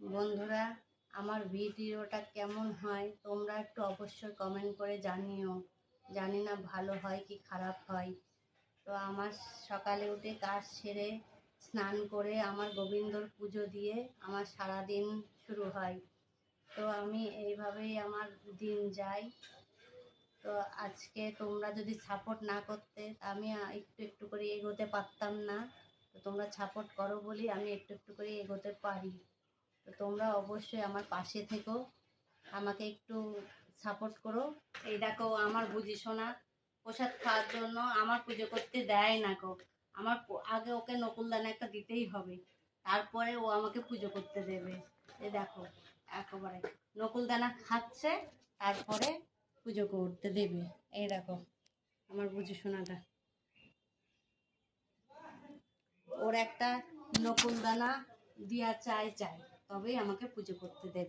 বন্ধুরা, আমার ভিডিওটা কেমন হয় তোমরা একটু অবশ্যই কমেন্ট করে জানিও। জানি না ভালো হয় কি খারাপ হয়। তো আমার সকালে উঠে কাজ সেরে স্নান করে আমার গোবিন্দর পুজো দিয়ে আমার সারা দিন শুরু হয়। তো আমি এইভাবেই আমার দিন যাই তো আজকে তোমরা যদি সাপোর্ট না করতে, আমি একটু একটু করে এগোতে পারতাম না। তো তোমরা সাপোর্ট করো বলি আমি একটু একটু করে এগোতে পারি। তো তোমরা অবশ্যই আমার পাশে থেকো। আমাকে একটু সাপোর্ট করো। এই দেখো, আমার বুঝি শোনা প্রসাদ খাওয়ার জন্য আমার পুজো করতে দেয় না গো। আমার আগে ওকে নকুলদানা একটা দিতেই হবে। তারপরে ও আমাকে পুজো করতে দেবে। এই দেখো, একেবারে নকুলদানা খাচ্ছে, তারপরে পুজো করতে দেবে। এই দেখো, আমার বুঝি শোনাটা ওর একটা নকুলদানা দিয়া চাই চাই। তবেই আমাকে পুজো করতে দেবে।